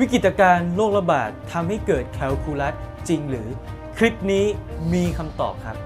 วิกฤตการณ์โรคระบาดทำให้เกิดแคลคูลัสจริงหรือ คลิปนี้มีคำตอบครับ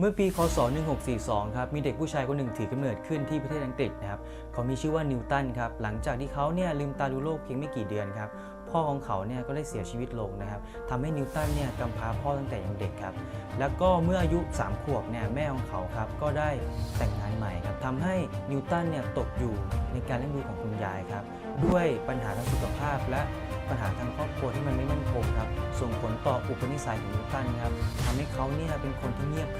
เมื่อปี คศ 1642 ครับ มีเด็กผู้ชายคนหนึ่งถือกำเนิดขึ้นที่ประเทศอังกฤษนะครับ เขามีชื่อว่านิวตันครับ หลังจากที่เขาเนี่ยลืมตาดูโลกเพียงไม่กี่เดือนครับ พ่อของเขาเนี่ยก็ได้เสียชีวิตลงนะครับทำให้นิวตันเนี่ยกำพร้าพ่อตั้งแต่ยังเด็กครับ แล้วก็เมื่ออายุ 3 ขวบเนี่ยแม่ของเขาครับก็ได้แต่งงานใหม่ครับทำให้นิวตันเนี่ยตกอยู่ในการเลี้ยงดูของคุณยายครับ ด้วยปัญหาทางสุขภาพและปัญหาทางครอบครัวที่มันไม่มั่นคงครับ ส่งผลต่ออุปนิสัยของนิวตันครับทำให้เขาเนี่ยเป็นคนที่เงียบข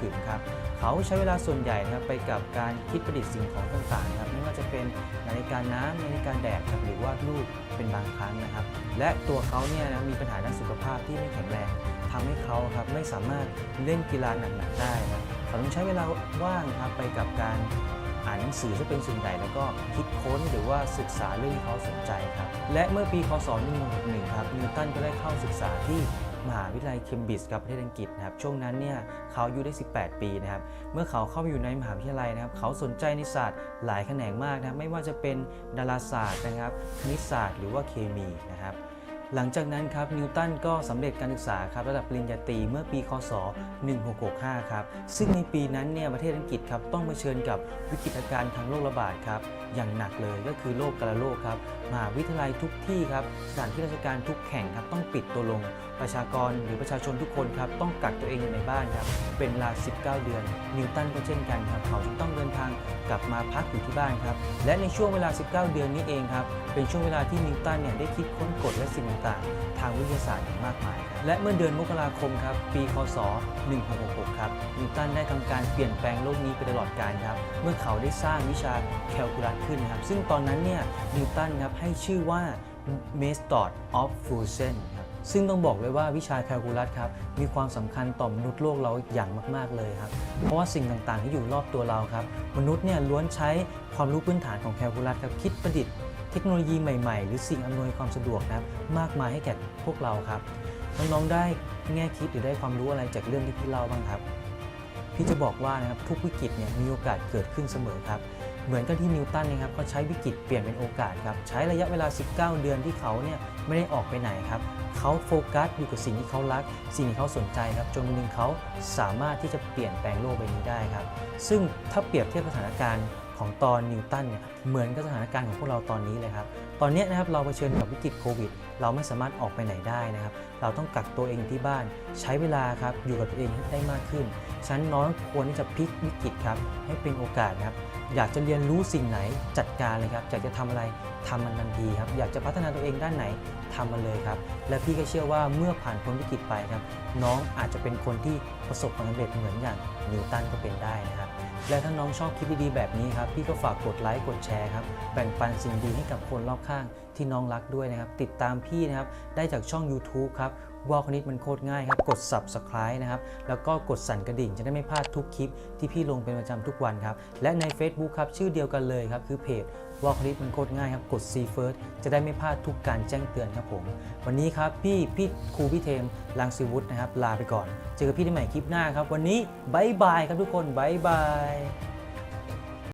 รึมครับ เขาใช้เวลาส่วนใหญ่นะครับไปกับการคิดประดิษฐ์สิ่งของต่างๆครับไม่ว่าจะเป็นนาฬิกาน้ำนาฬิกาแดดครับหรือวาดรูปเป็นบางครั้งนะครับ และตัวเขาเนี่ยนะมีปัญหาด้านสุขภาพที่ไม่แข็งแรงทำให้เขาครับไม่สามารถเล่นกีฬาหนักๆได้ครับเขาต้องใช้เวลาว่างครับไปกับการอ่านหนังสือจะเป็นส่วนใหญ่แล้วก็คิดค้นหรือว่าศึกษาเรื่องที่เขาสนใจครับและเมื่อปี คศ1661 ครับนิวตันก็ได้เข้าศึกษาที่ มหาวิทยาลัยเคมบริดจ์กับประเทศอังกฤษนะครับช่วงนั้นเนี่ยเขาอายุได้ 18 ปีนะครับเมื่อเขาเข้าไปอยู่ในมหาวิทยาลัยนะครับเขาสนใจในศาสตร์หลายแขนงมากนะครับไม่ว่าจะเป็นดาราศาสตร์นะครับคณิตศาสตร์หรือว่าเคมีนะครับหลังจากนั้นครับนิวตันก็สำเร็จการศึกษาครับระดับปริญญาตรีเมื่อปีคศ 1665 ครับซึ่งในปีนั้นเนี่ยประเทศอังกฤษครับต้องเผชิญกับวิกฤตการณ์ทางโรคระบาดครับอย่างหนักเลยก็คือโรคกระโรคครับ มหาวิทยาลัยทุกที่ครับสถานที่ราชการทุกแห่งครับต้องปิดตัวลง ประชากรหรือประชาชนทุกคนครับต้องกักตัวเองอยู่ในบ้านครับเป็นเวลา 19 เดือน นิวตันก็เช่นกันครับเขาจึงต้องเดินทางกลับมาพักอยู่ที่บ้านครับและในช่วงเวลา 19 เดือนนี้เองครับเป็นช่วงเวลาที่นิวตันเนี่ยได้คิดค้นกฎและสิ่งต่างๆ ทางวิทยาศาสตร์อย่างมากมาย และเมื่อเดือนมกราคมครับ ปีคศ 1666 ครับ นิวตันได้ทำการเปลี่ยนแปลงโลกนี้ไปตลอดกาลครับ เมื่อเขาได้สร้างวิชาแคลคูลัสขึ้นครับ ซึ่งตอนนั้นเนี่ยนิวตันครับให้ชื่อว่า Method of Fusion ครับซึ่งต้องบอกเลยว่าวิชาแคลคูลัสครับมีความสำคัญต่อมนุษย์โลกเราอย่างมาก ๆ เลยครับ เพราะว่าสิ่งต่างๆ ที่อยู่รอบตัวเราครับ มนุษย์เนี่ยล้วนใช้ความรู้พื้นฐานของแคลคูลัสครับคิดประดิษฐ์เทคโนโลยีใหม่ ๆ หรือสิ่งอำนวยความสะดวกนะครับมากมายให้แก่พวกเราครับ น้องๆได้แง่คิดหรือได้ความรู้อะไรจากเรื่องที่พี่เล่าบ้างครับ พี่จะบอกว่านะครับทุกวิกฤตเนี่ยมีโอกาสเกิดขึ้นเสมอครับ เหมือนกับที่นิวตันนะครับเขาใช้วิกฤตเปลี่ยนเป็นโอกาสครับใช้ระยะเวลา 19 เดือนที่เขาเนี่ยไม่ได้ออกไปไหนครับเขาโฟกัสอยู่กับสิ่งที่เขารัก สิ่งที่เขาสนใจครับจนวันหนึ่งเขาสามารถที่จะเปลี่ยนแปลงโลกใบนี้ได้ครับ ซึ่งถ้าเปรียบเทียบสถานการณ์ ของตอนนิวตันเนี่ยเหมือนกับสถานการณ์ของพวกเราตอนนี้เลยครับ ตอนนี้นะครับเราเผชิญกับวิกฤตโควิด เราไม่สามารถออกไปไหนได้นะครับ เราต้องกักตัวเองอยู่ที่บ้าน ใช้เวลาครับอยู่กับตัวเองให้ได้มากขึ้นฉันน้อยควรที่จะพลิกวิกฤตครับให้เป็นโอกาสนะครับ อยากจะเรียนรู้สิ่งไหนจัดการเลยครับ อยากจะทำอะไรทำมันทันทีครับ อยากจะพัฒนาตัวเองด้านไหนทำมันเลยครับ และพี่ก็เชื่อว่าเมื่อผ่านพ้นวิกฤตไปครับ น้องอาจจะเป็นคนที่ประสบความสำเร็จเหมือนอย่างนิวตันก็เป็นได้นะครับ และถ้าน้องชอบคลิปดีๆแบบนี้ครับ พี่ก็ฝากกดไลค์กดแชร์ครับ แบ่งปันสิ่งดีให้กับคนรอบข้างที่น้องรักด้วยนะครับ ติดตามพี่นะครับได้จากช่อง YouTube ครับ ว่าคณิตมันโคตรง่ายครับ กด Subscribe นะครับ แล้วก็กดสั่นกระดิ่งจะได้ไม่พลาดทุกคลิปที่พี่ลงเป็นประจำทุกวันครับ และใน Facebook ครับ ชื่อเดียวกันเลยครับ คือเพจว่าคณิตมันโคตรง่ายครับ กด See First จะได้ไม่พลาดทุกการแจ้งเตือนครับผม วันนี้ครับพี่พี่ครูพี่เทมลังสิวุฒินะครับลาไปก่อน เจอกับพี่ได้ใหม่คลิปหน้าครับ วันนี้บายบายครับทุกคนบายบาย